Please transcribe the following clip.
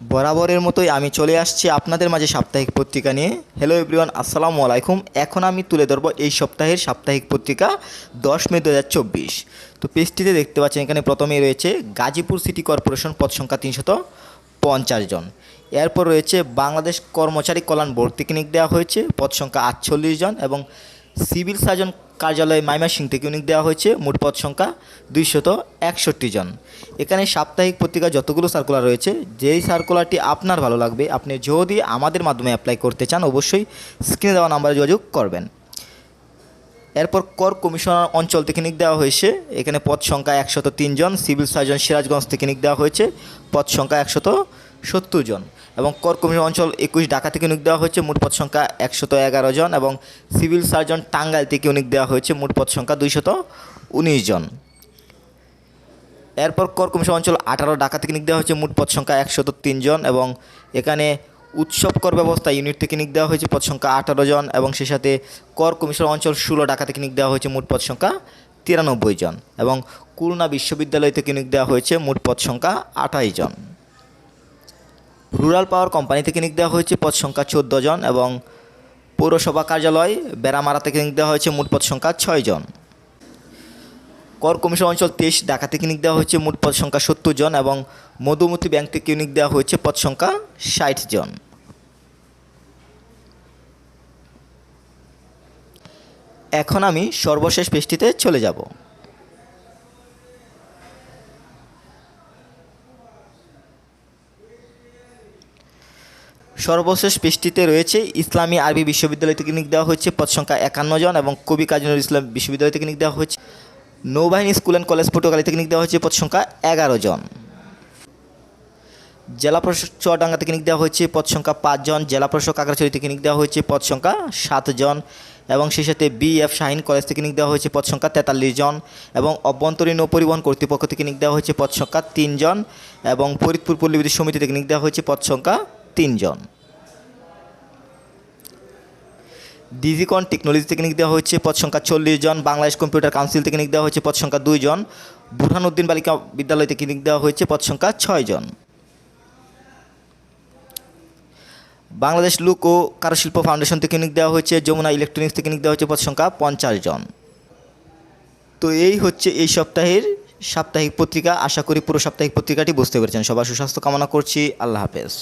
বরাবরের মতোই আমি চলে আসছি আপনাদের মাঝে সাপ্তাহিক পত্রিকা নিয়ে। হ্যালো এভরিওয়ান আসসালামু আলাইকুম। এখন আমি তুলে ধরবো এই সপ্তাহের সাপ্তাহিক পত্রিকা দশ মে দু হাজার চব্বিশ। তো পেজটিতে দেখতে পাচ্ছেন, এখানে প্রথমেই রয়েছে গাজীপুর সিটি কর্পোরেশন পদ সংখ্যা তিনশত পঞ্চাশ জন। এরপর রয়েছে বাংলাদেশ কর্মচারী কল্যাণ বোর্ড থেকে দেওয়া হয়েছে, পদ সংখ্যা আটচল্লিশ জন এবং সিভিল সার্জন কার্যালয় মাইমাসিং থেকে নিয়োগ দেওয়া হয়েছে মোট পদ সংখ্যা দুইশত একষট্টি জন। এখানে সাপ্তাহিক পত্রিকা যতগুলো সার্কুলার রয়েছে, যেই সার্কুলারটি আপনার ভালো লাগবে, আপনি যদি আমাদের মাধ্যমে অ্যাপ্লাই করতে চান, অবশ্যই স্ক্রিনে দেওয়া নাম্বারে যোগাযোগ করবেন। এরপর কর কমিশনার অঞ্চল থেকে নিক দেওয়া হয়েছে, এখানে পদ সংখ্যা একশত জন সিভিল সার্জন সিরাজগঞ্জ থেকে নিক দেওয়া হয়েছে, পদ সংখ্যা একশত সত্তর জন। এবং কর কমিশন অঞ্চল একুশ ঢাকা থেকে নিয়োগ দেওয়া হয়েছে। মোট পদ সংখ্যা একশত এগারো জন এবং সিভিল সার্জন টাঙ্গাইল থেকে নিয়োগ দেওয়া হয়েছে। মোট পদ সংখ্যা দুইশত উনিশ জন। এরপর কর কমিশন অঞ্চল আঠারো ঢাকা থেকে নিয়োগ দেওয়া হয়েছে। মোট পদ সংখ্যা একশত জন এবং এখানে উৎসব কর ব্যবস্থা ইউনিট থেকে নিক দেওয়া হয়েছে। পদ সংখ্যা আঠারো জন এবং সেই সাথে কর কমিশন অঞ্চল ষোলো ঢাকা থেকে নিক দেওয়া হয়েছে। মোট পদ সংখ্যা তিরানব্বই জন এবং খুলনা বিশ্ববিদ্যালয় থেকে নিয়োগ দেওয়া হয়েছে। মোট পদ সংখ্যা আঠাশ জন। রুরাল পাওয়ার কোম্পানি থেকে নিয়োগ দেওয়া হয়েছে, পদ সংখ্যা চোদ্দ জন এবং পৌরসভা কার্যালয় বেড়ামারা থেকে নিয়োগ দেওয়া হয়েছে, মোট পদ সংখ্যা ছয় জন। কর কমিশন অঞ্চল তেইশ, ঢাকা থেকে নিয়োগ দেওয়া হয়েছে, মোট পদ সংখ্যা সত্তর জন এবং মধুমতি ব্যাংক থেকে নিয়োগ দেওয়া হয়েছে, পদ সংখ্যা ষাট জন। এখন আমি সর্বশেষ পেজটিতে চলে যাব। সর্বশেষ পেজটিতে রয়েছে ইসলামী আরবি বিশ্ববিদ্যালয় থেকে নিয়োগ দেওয়া হয়েছে। পদ সংখ্যা একান্ন জন এবং কবি কাজী নজরুল ইসলাম বিশ্ববিদ্যালয় থেকে নিক দেওয়া হয়েছে। নৌবাহিনী স্কুল অ্যান্ড কলেজ পটুয়াখালী থেকে নিক দেওয়া হয়েছে পদ সংখ্যা এগারো জন। জেলা প্রশাসক চুয়াডাঙ্গা থেকে নিক দেওয়া হয়েছে পদ সংখ্যা পাঁচজন জেলা প্রশাসক কাকড়াছড়ি থেকে নিক দেওয়া হয়েছে পদ সংখ্যা সাতজন এবং সেই সাথে বি এফ শাহিন কলেজ থেকে নিয়োগ দেওয়া হয়েছে পদ সংখ্যা তেতাল্লিশ জন। এবং অভ্যন্তরীণ পরিবহন কর্তৃপক্ষ থেকে নিক দেওয়া হয়েছে পদ সংখ্যা তিনজন এবং ফরিদপুর পল্লী বিদ্যুৎ সমিতি থেকে নিক দেওয়া হয়েছে পদ সংখ্যা তিনজন। ডিজিকন টেকনোলজি থেকে নিয়োগ দেওয়া হয়েছে, পদ সংখ্যা চল্লিশ জন। বাংলাদেশ কম্পিউটার কাউন্সিল থেকে নিয়োগ দেওয়া হয়েছে, পদ সংখ্যা দুই জন। বুরহানুদ্দিন বালিকা বিদ্যালয় থেকে দেওয়া হয়েছে, পদ সংখ্যা ছয় জন। বাংলাদেশ লুক ও কারুশিল্প ফাউন্ডেশন থেকে নিয়োগ দেওয়া হয়েছে যমুনা ইলেকট্রনিক্স থেকে নিয়োগ দেওয়া হয়েছে, পদ সংখ্যা পঞ্চাশ জন। তো এই হচ্ছে এই সপ্তাহের সাপ্তাহিক পত্রিকা। আশা করি পুরো সাপ্তাহিক পত্রিকাটি বুঝতে পেরেছেন। সবার সুস্বাস্থ্য কামনা করছি। আল্লাহ হাফেজ।